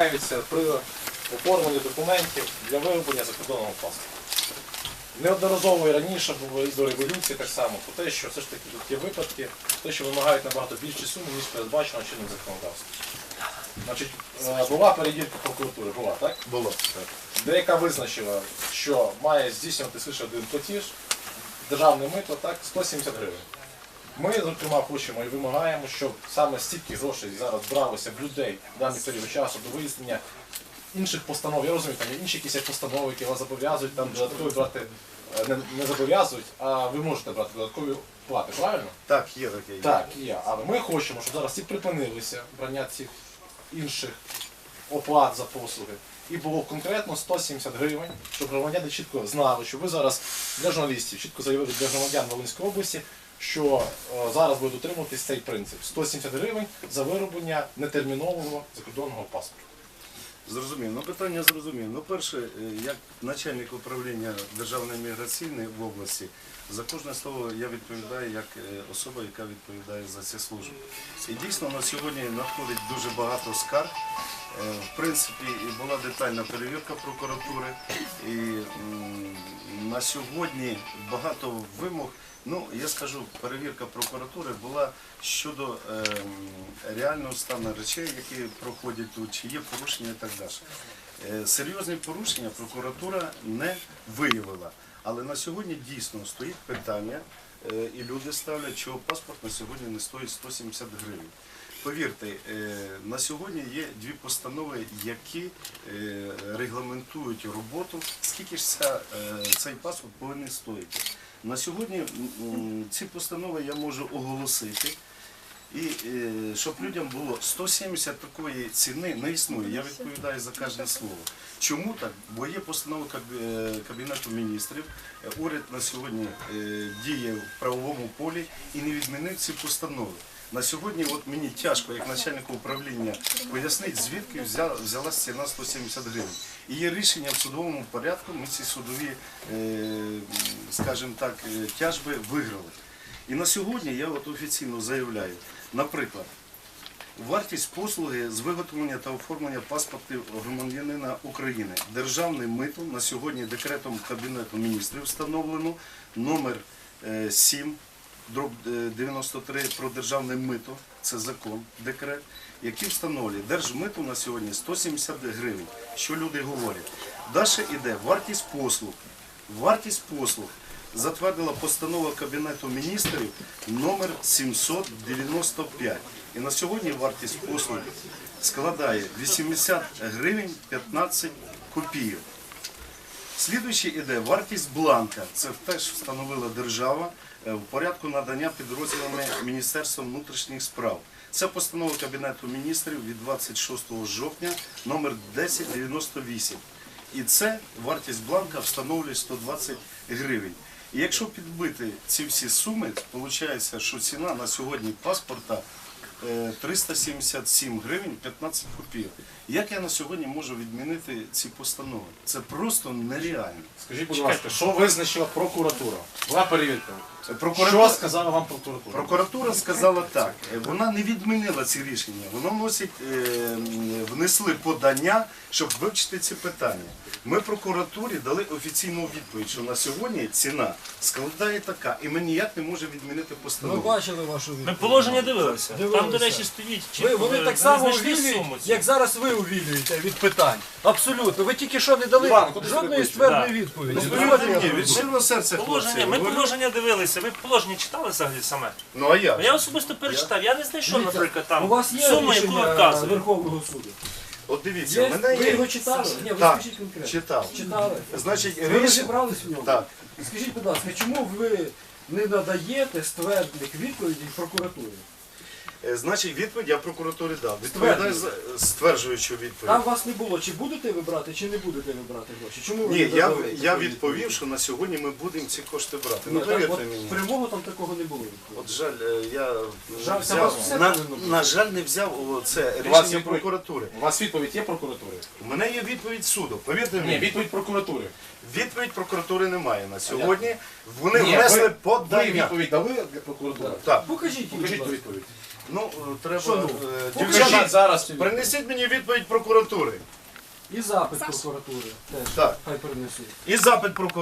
Відмовляються при оформленні документів для вироблення закордонного паспорта. Неодноразово і раніше було і до революції так само про те, що все ж таки тут є випадки, те, що вимагають набагато більші суми, ніж передбачено чинним законодавством. Значить, е, була перевірка прокуратури, була, так? Було. Деяка визначила, що має здійснювати лише один платіж, державне мито, так, 170 гривень. Ми, зокрема, хочемо і вимагаємо, щоб саме стільки грошей зараз бралося в людей в даний період часу до вияснення інших постанов. Я розумію, там є інші якісь постанови, які вас зобов'язують там додаткові брати, е, не, не зобов'язують, а ви можете брати додаткові плати, правильно? Так, є таке. Так, є. Але ми хочемо, щоб зараз всі припинилися брання цих інших оплат за послуги. І було конкретно 170 гривень, щоб громадяни чітко знали, що ви зараз для журналістів чітко заявили для громадян Волинської області, що е, зараз буде дотримуватись цей принцип 170 гривень за вироблення нетермінового закордонного паспорту. Зрозумів. Ну питання зрозумів. Ну, перше, е, як начальник управління Державної міграційної в області, за кожне слово я відповідаю як е, особа, яка відповідає за ці служби. І дійсно на сьогодні надходить дуже багато скарг. Е, В принципі, була детальна перевірка прокуратури. І на сьогодні багато вимог. Ну, я скажу, перевірка прокуратури була щодо ем, реального стану речей, які проходять тут, чи є порушення і так далі. Е, серйозні порушення прокуратура не виявила. Але на сьогодні дійсно стоїть питання, е, і люди ставлять, чого паспорт на сьогодні не стоїть 170 гривень. Повірте, е, на сьогодні є дві постанови, які е, регламентують роботу, скільки ж ця, цей паспорт повинен стоїти. На сьогодні ці постанови я можу оголосити. І е, щоб людям було 170 такої ціни не існує. Я відповідаю за кожне слово. Чому так? Бо є постанова е, Кабінету міністрів. Е, Уряд на сьогодні діє в правовому полі і не відмінив ці постанови. На сьогодні от мені тяжко, як начальнику управління, пояснити, звідки взя- взялась ціна 170 гривень. І є рішення в судовому порядку, ми ці судові, скажімо так, тяжби виграли. І на сьогодні я от офіційно заявляю, наприклад, вартість послуги з виготовлення та оформлення паспортів громадянина України. Державне мито на сьогодні декретом Кабінету міністрів встановлено номер е, 7 е, 93 про державне мито, це закон, декрет, який встановлює держмито на сьогодні 170 гривень. Що люди говорять? Далі йде вартість послуг. Вартість послуг затвердила постанова Кабінету міністрів номер 795. І на сьогодні вартість послуг складає 80 гривень 15 копійок. Слідуючий іде вартість бланка. Це теж встановила держава е, в порядку надання підрозділами Міністерства внутрішніх справ. Це постанова Кабінету міністрів від 26 жовтня номер 1098. І це вартість бланка встановлює 120 гривень. І якщо підбити ці всі суми, виходить, що ціна на сьогодні паспорта е, 377 гривень 15 копійок. Як я на сьогодні можу відмінити ці постанови? Це просто нереально. Скажіть, будь ласка, що визначила прокуратура? Була перевірка. Прокуратура- Що сказала вам прокуратура? Прокуратура сказала так, е, вона не відмінила ці рішення, вона вносить, е, внесли подання, щоб вивчити ці питання. Ми прокуратурі дали офіційну відповідь, що на сьогодні ціна складає така, і ми ніяк не можемо відмінити Ми постанову. бачили вашу Ми відповідь. положення дивилися. Там, Дивилися. до речі, стоїть Ви, чітко. вони так само знайшли увілюють, суму цю? як зараз ви увілюєте від питань. Абсолютно. Ви тільки що не дали жодної ствердної Да. відповіді. Ну, від щирого серця хлопці. Положення, ми говорю. положення дивилися. Ви положення читали взагалі саме? Ну а я? Я особисто перечитав. Я не знайшов, наприклад, там У вас є суму, яку рішення вказує. Верховного суду? От дивіться, Є? в мене Ви є... його читали? Ні, ви Так, скажіть конкретно. читав. Читали? Значить, Ви рішення... розібрались в ньому? Так. Скажіть, будь ласка, чому ви не надаєте ствердних відповідей прокуратурі? Е, Значить, відповідь я прокуратурі дав. Відповідаю за стверджуючу відповідь. Там вас не було, чи будете ви брати, чи не будете ви брати гроші? Чому ви Ні, не я, я такої відповів, що на сьогодні ми будемо ці кошти брати. Ні, Ну, так, повірте от мені. Прямого там такого не було. От жаль, е, я Жаль, не це вас взяв, все на, повинно бути. на жаль, не взяв о, це вас рішення відповідь- прокуратури. У вас відповідь є прокуратури? У мене є відповідь суду. Повірте Ні, мені, відповідь прокуратури. відповідь прокуратури немає на сьогодні. Вони Ні, внесли ви- Ви подання. відповідь дали для прокуратури? Так. Покажіть, Покажіть ту ласка. відповідь. Ну, е, треба. Що ну? е, дівчата, зараз. Принесіть мені відповідь прокуратури. І запит прокуратури теж Так. хай принесуть. І запит прокуратури.